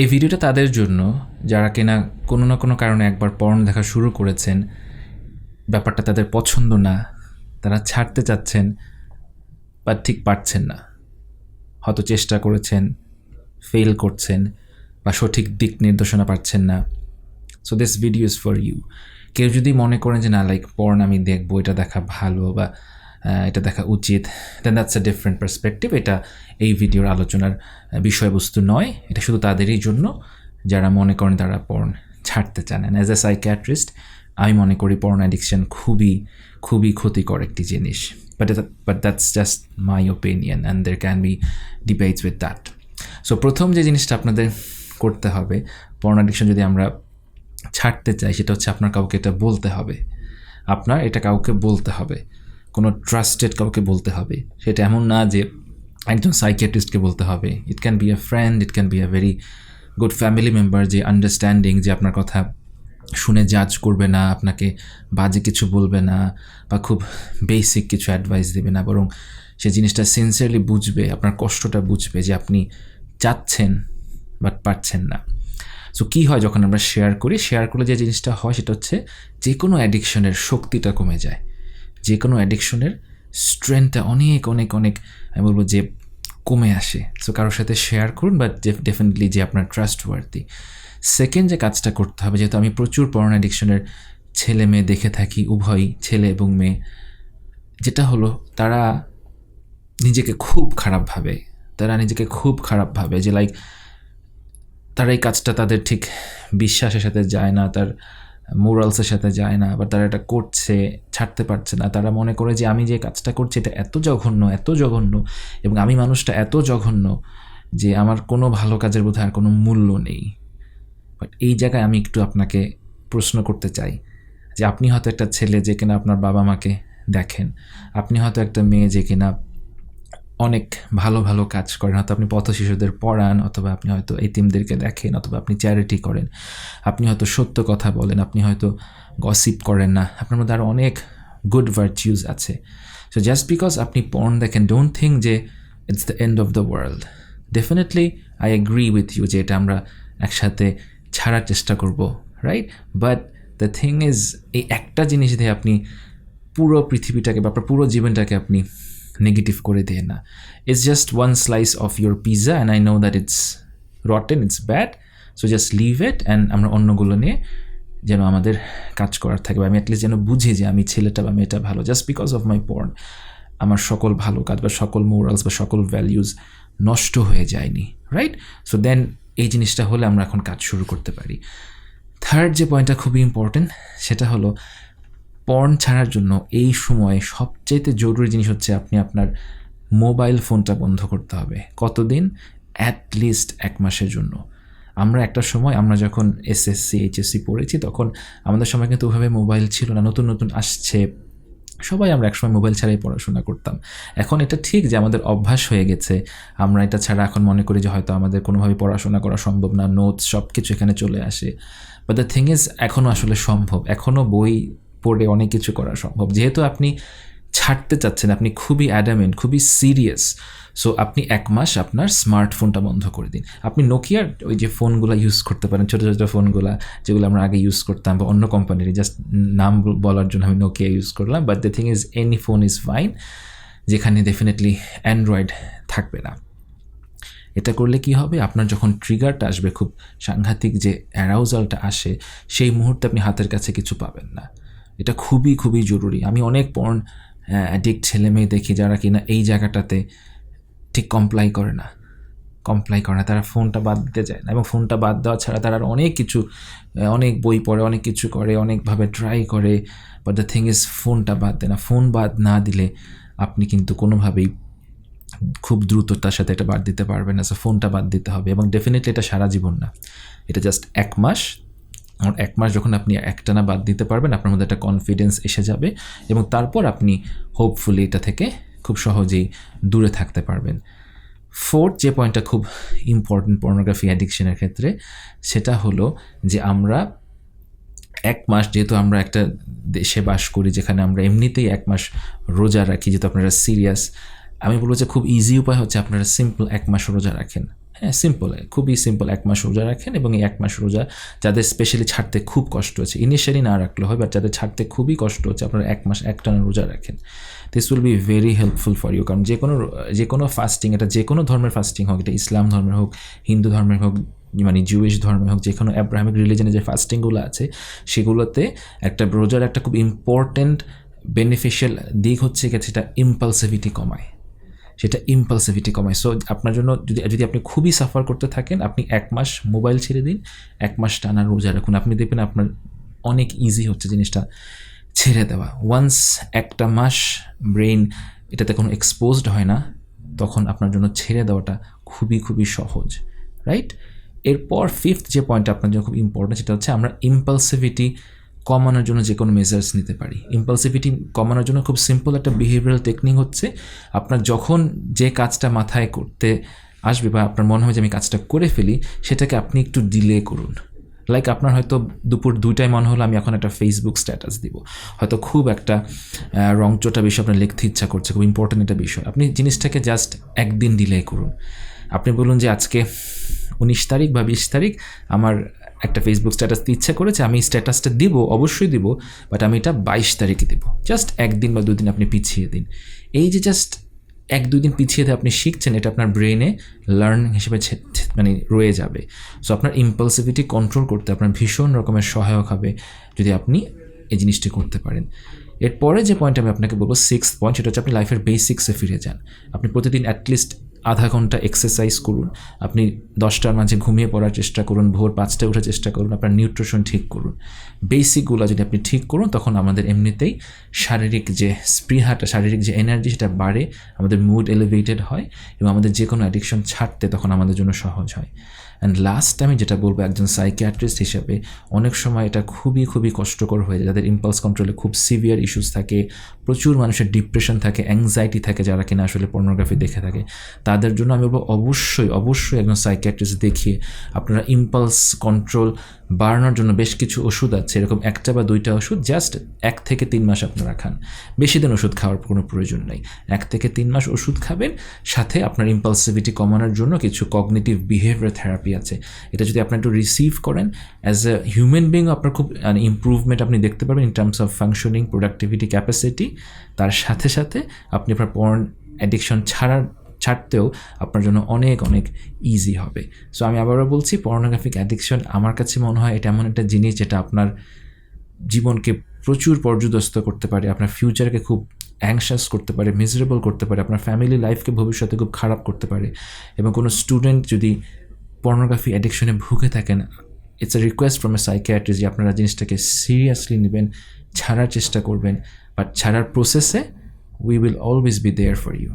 এই ভিডিওটা তাদের জন্য, যারা কিনা কোনো না কোনো কারণে একবার পর্ন দেখা শুরু করেছেন, ব্যাপারটা তাদের পছন্দ না, তারা ছাড়তে চাচ্ছেন, বা ঠিক পারছেন না। হয়তো চেষ্টা করেছেন ফেল করছেন, বা সঠিক দিক নির্দেশনা পাচ্ছেন না। So this video is for you কেউ যদি মনে করেন যে, না লাইক পর্ন আমি দেখব, এটা দেখা ভালো, বা এটা দেখা উচিত। Then that's a different perspective এটা এই ভিডিওর আলোচনার বিষয়বস্তু নয়। এটা শুধু তাদেরই জন্য। যারা মনে করেন তারা পর্ন ছাড়তে চান। অ্যাজ এ সাইকিয়াট্রিস্ট আমি মনে করি পর্ন অ্যাডিকশন খুবই খুবই ক্ষতিকর একটি জিনিস। But but that's just my opinion and there can be debates with that so প্রথম যে জিনিসটা আপনাদের করতে হবে পর্ন অ্যাডিকশন যদি আমরা ছাড়তে চাই, সেটা হচ্ছে আপনার কাউকে এটা বলতে হবে। আপনার এটা কাউকে বলতে হবে। কোনো ট্রাস্টেড কাউকে বলতে হবে। সেটা এমন না যে একজন সাইকিয়াট্রিস্টকে বলতে হবে। It can be a friend it can be a very good family member যে আন্ডারস্ট্যান্ডিং যে আপনার কথা শুনে জাজ করবে না, আপনাকে বাজে কিছু বলবে না বা খুব বেসিক কিছু অ্যাডভাইস দেবে না। বরং সে জিনিসটা সিনসিয়ারলি বুঝবে, আপনার কষ্টটা বুঝবে যে আপনি চাচ্ছেন বাট পারছেন না। সো কী হয় যখন আমরা শেয়ার করি? শেয়ার করলে যে জিনিসটা হয় সেটা হচ্ছে যে কোনো অ্যাডিকশনের শক্তিটা কমে যায়। যে কোনো অ্যাডিকশনের স্ট্রেংথটা অনেক অনেক অনেক, আমি বলব যে কমে আসে। সো কারোর সাথে শেয়ার করুন বাট ডেফিনেটলি যে আপনার ট্রাস্ট সেকেন্ড যে কাজটা করতে হবে, যেহেতু আমি প্রচুর পর্ন অ্যাডিকশনের ছেলে মেয়ে দেখে থাকি, উভয়ই ছেলে এবং মেয়ে, যেটা হলো তারা নিজেকে খুব খারাপ ভাবে। তারা নিজেকে খুব খারাপ ভাবে যে লাইক তারা এই কাজটা তাদের ঠিক বিশ্বাসের সাথে যায় না, তার মোরালসের সাথে যায় না বা তারা এটা করছে, ছাড়তে পারছে না। তারা মনে করে যে আমি যে কাজটা করছি এটা এত জঘন্য এত জঘন্য এবং আমি মানুষটা এত জঘন্য যে আমার কোনো ভালো কাজের বোধহয় আর কোনো মূল্য নেই। বাট এই জায়গায় আমি একটু আপনাকে প্রশ্ন করতে চাই যে আপনি হয়তো একটা ছেলে যে কিনা আপনার বাবা মাকে দেখেন, আপনি হয়তো একটা মেয়ে যে কিনা অনেক ভালো ভালো কাজ করেন। হয়তো আপনি পথ শিশুদের পড়ান অথবা আপনি হয়তো এতিমদেরকে দেখেন অথবা আপনি চ্যারিটি করেন। আপনি হয়তো সত্য কথা বলেন, আপনি হয়তো গসিপ করেন না। আপনার মধ্যে আরও অনেক গুড ভার্চিউজ আছে। সো জাস্ট বিকজ আপনি পর্ন দেখেন ডোন্ট থিঙ্ক যে it's the end of the world definitely I agree with you যে এটা আমরা একসাথে ছাড়ার চেষ্টা করব right but the thing is এই একটা জিনিস দিয়ে আপনি পুরো পৃথিবীটাকে বা আপনার পুরো জীবনটাকে আপনি নেগেটিভ করে দিয়ে না। It's just one slice of your pizza and I know that it's rotten it's bad so just leave it and আমরা অন্যগুলো নিয়ে যেন আমাদের কাজ করার থাকে বা আমি অ্যাটলিস্ট যেন বুঝি যে আমি ছেলেটা বা মেয়েটা ভালো। Just because of my porn আমার সকল ভালো কাজ বা সকল মোরালস বা সকল ভ্যালিউজ নষ্ট হয়ে যায়নি রাইট সো দেন এই জিনিসটা হলে আমরা এখন কাজ শুরু করতে পারি। থার্ড যে পয়েন্টটা খুবই ইম্পর্টেন্ট সেটা হলো পর্ন ছাড়ার জন্য এই সময়ে সবচাইতে জরুরি জিনিস হচ্ছে আপনি আপনার মোবাইল ফোনটা বন্ধ করতে হবে। কতদিন? অ্যাট লিস্ট এক মাসের জন্য। আমরা একটা সময়, আমরা যখন এসএসসি এইচএসসি পড়েছি, তখন আমাদের সময় কিন্তু ওভাবে মোবাইল ছিল না। নতুন নতুন আসছে। সবাই আমরা একসময় মোবাইল ছাড়াই পড়াশোনা করতাম। এখন এটা ঠিক যে আমাদের অভ্যাস হয়ে গেছে। আমরা এটা ছাড়া এখন মনে করি যে হয়তো আমাদের কোনোভাবে পড়াশোনা করা সম্ভব না। নোটস সব কিছু এখানে চলে আসে। বাট দ্য থিং ইজ এখনও আসলে সম্ভব। এখনও বই পড়ে অনেক কিছু করা সম্ভব। যেহেতু আপনি ছাড়তে চাচ্ছেন, আপনি খুবই অ্যাডামেন্ট খুবই সিরিয়াস সো আপনি এক মাস আপনার স্মার্টফোনটা বন্ধ করে দিন। আপনি নোকিয়ার ওই যে ফোনগুলো ইউজ করতে পারেন, ছোটো ছোটো ফোনগুলো যেগুলো আমরা আগে ইউজ করতাম বা অন্য কোম্পানির জাস্ট নাম বলার জন্য আমি নোকিয়া ইউজ করলাম but the thing is any phone is fine যেখানে ডেফিনেটলি অ্যান্ড্রয়েড থাকবে না। এটা করলে কি হবে? আপনার যখন ট্রিগারটা আসবে, খুব সাংঘাতিক যে অ্যারাউজালটা আসে, সেই মুহূর্তে আপনি হাতের কাছে কিছু পাবেন না। এটা খুবই খুবই জরুরি। আমি অনেক পর্ন অ্যাডিক্ট ছেলে মেয়ে দেখি যারা কিনা এই জায়গাটাতে ঠিক কমপ্লাই করে না। কমপ্লাই করে না, তারা ফোনটা বাদ দিতে চায় না। এবং ফোনটা বাদ দেওয়া ছাড়া তারা অনেক কিছু অনেক বই পড়ে, অনেক কিছু করে, অনেকভাবে ট্রাই করে। বাট দ্য থিং ইজ ফোনটা বাদ দেয় না। ফোন বাদ না দিলে আপনি কিন্তু কোনোভাবেই খুব দ্রুত তার সাথে এটা বাদ দিতে পারবেন না। সো ফোনটা বাদ দিতে হবে। এবং ডেফিনেটলি এটা সারা জীবন না। এটা জাস্ট এক মাস আর এক মাস যখন আপনি একটানা বাদ দিতে পারবেন, আপনার মধ্যে একটা কনফিডেন্স এসে যাবে এবং তারপর আপনি হোপফুলি এটা থেকে খুব সহজেই দূরে থাকতে পারবেন। ফোর্থ যে পয়েন্টটা খুব ইম্পর্টেন্ট পর্নোগ্রাফি অ্যাডিকশনের ক্ষেত্রে, সেটা হলো যে আমরা এক মাস যেহেতু আমরা একটা দেশে বাস করি, যেখানে আমরা এমনিতেই এক মাস রোজা রাখি, যেহেতু আপনারা সিরিয়াস আমি বলব যে খুব ইজি উপায় হচ্ছে আপনারা সিম্পল এক মাস রোজা রাখেন। হ্যাঁ সিম্পল খুবই সিম্পল এক মাস রোজা রাখেন এবং এই এক মাস রোজা যাদের স্পেশালি ছাড়তে খুব কষ্ট হচ্ছে ইনিশিয়ালি না রাখলে হয় বাট যাদের ছাড়তে খুবই কষ্ট হচ্ছে, আপনারা এক মাস একটানা রোজা রাখেন। This will be very helpful for you কারণ যে কোনো যে কোনো ফাস্টিং এটা যে কোনো ধর্মের ফাস্টিং হোক, এটা ইসলাম ধর্মের হোক, হিন্দু ধর্মের হোক মানে জুইশ ধর্মের হোক, যে কোনো অ্যাব্রাহামিক রিলিজনে যে ফাস্টিংগুলো আছে, সেগুলোতে একটা রোজার একটা খুব ইম্পর্ট্যান্ট বেনিফিশিয়াল দিক হচ্ছে গেছে সেটা ইম্পালসিভিটি কমায়। সেটা ইম্পালসিভিটি কমায়। সো আপনার জন্য যদি যদি আপনি খুবই সাফার করতে থাকেন, আপনি এক মাস মোবাইল ছেড়ে দিন, এক মাস টানা রোজা রাখুন। আপনি দেখবেন আপনার অনেক ইজি হচ্ছে জিনিসটা ছেড়ে দেওয়া। ওয়ান্স একটা মাস ব্রেন এটাতে কোনো এক্সপোজড হয় না, তখন আপনার জন্য ছেড়ে দেওয়াটা খুবই খুবই সহজ রাইট এরপর ফিফথ যে পয়েন্ট আপনার জন্য খুব ইম্পর্টেন্ট সেটা হচ্ছে আমরা ইম্পালসিভিটি কমানোর জন্য যে কোনো মেজার্স নিতে পারি। ইম্পালসিভিটি কমানোর জন্য খুব সিম্পল একটা বিহেভিয়ারাল টেকনিক হচ্ছে, আপনার যখন যে কাজটা মাথায় করতে আসবে বা আপনার মনে হয় যে আমি কাজটা করে ফেলি, সেটাকে আপনি একটু ডিলে করুন। লাইক আপনার হয়তো দুপুর দুইটায় মনে হলো আমি এখন একটা ফেসবুক স্ট্যাটাস দিব। হয়তো খুব একটা রংচোটা বিষয় আপনার লিখতে ইচ্ছা করছে, খুব ইম্পর্টেন্ট একটা বিষয়। আপনি জিনিসটাকে জাস্ট একদিন ডিলে করুন। আপনি বলুন যে আজকে উনিশ তারিখ বা বিশ তারিখ আমার একটা ফেসবুক স্ট্যাটাস ইচ্ছা করেছে, আমি স্ট্যাটাসটা দিব, অবশ্যই দিব বাট আমি এটা বাইশ তারিখে দিব। জাস্ট একদিন বা দুদিন আপনি পিছিয়ে দিন। এই যে জাস্ট এক দুই দিন পিছিয়ে আপনি শিখছেন, এটা আপনার ব্রেনে লার্ন হিসেবে মানে রয়ে যাবে। সো আপনার ইম্পালসিভিটি কন্ট্রোল করতে, আপনার ভীষণ রকমের সহায়ক হবে যদি আপনি এই জিনিসটি করতে পারেন। এরপরে যে পয়েন্ট আমি আপনাকে বলব সিক্স পয়েন্ট সেটা হচ্ছে আপনি লাইফের বেসিক্সে ফিরে যান। আপনি প্রতিদিন অ্যাটলিস্ট আধা ঘণ্টা এক্সারসাইজ করুন। আপনি দশটার মাঝে ঘুমিয়ে পড়ার চেষ্টা করুন, ভোর পাঁচটায় ওঠার চেষ্টা করুন, আপনার নিউট্রিশন ঠিক করুন। বেসিকগুলো যদি আপনি ঠিক করুন, তখন আমাদের এমনিতেই শারীরিক যে স্পৃহাটা, শারীরিক যে এনার্জি সেটা বাড়ে, আমাদের মুড এলিভেটেড হয় এবং আমাদের যে কোনো অ্যাডিকশন ছাড়তে তখন আমাদের জন্য সহজ হয়। অ্যান্ড লাস্ট আমি যেটা বলব একজন সাইকিয়াট্রিস্ট হিসেবে, অনেক সময় এটা খুবই খুবই কষ্টকর হয়ে যায়। যাদের ইম্পালস কন্ট্রোলে খুব সিভিয়ার ইস্যুস থাকে, প্রচুর মানুষের ডিপ্রেশন থাকে অ্যাংজাইটি থাকে যারা কিনা আসলে পর্নোগ্রাফি দেখে থাকে। তাদের জন্য আমি বলব অবশ্যই অবশ্যই একজন সাইকিয়াট্রিস্ট দেখিয়ে আপনারা ইম্পালস কন্ট্রোল বাড়ানোর জন্য বেশ কিছু ওষুধ আছে, এরকম একটা বা দুইটা ওষুধ জাস্ট এক থেকে তিন মাস আপনারা খান। বেশি দিন ওষুধ খাওয়ার কোনো প্রয়োজন নেই। এক থেকে তিন মাস ওষুধ খাবেন, সাথে আপনার ইম্পালসিভিটি কমানোর জন্য কিছু কগনিটিভ বিহেভিয়ার থেরাপি আছে। এটা যদি আপনি একটু রিসিভ করেন অ্যাজ এ হিউম্যান বিং আপনার খুব ইম্প্রুভমেন্ট আপনি দেখতে পারবেন in terms of functioning productivity capacity তার সাথে সাথে আপনি আপনার পর্ন অ্যাডিকশন ছাড়ার ছাড়তেও আপনার জন্য অনেক অনেক ইজি হবে। সো আমি আবারও বলছি পর্নোগ্রাফিক অ্যাডিকশন আমার কাছে মনে হয় এটা এমন একটা জিনিস যেটা আপনার জীবনকে প্রচুর পর্যদস্ত করতে পারে, আপনার ফিউচারকে খুব অ্যাংশাস করতে পারে মিজারেবল করতে পারে, আপনার ফ্যামিলি লাইফকে ভবিষ্যতে খুব খারাপ করতে পারে। এবং কোনো স্টুডেন্ট যদি পর্নোগ্রাফি অ্যাডিকশনে ভুগে থাকেন it's a request from a psychiatrist যে আপনারা জিনিসটাকে সিরিয়াসলি নেবেন, ছাড়ার চেষ্টা করবেন। বাট ছাড়ার প্রসেসে we will always be there for you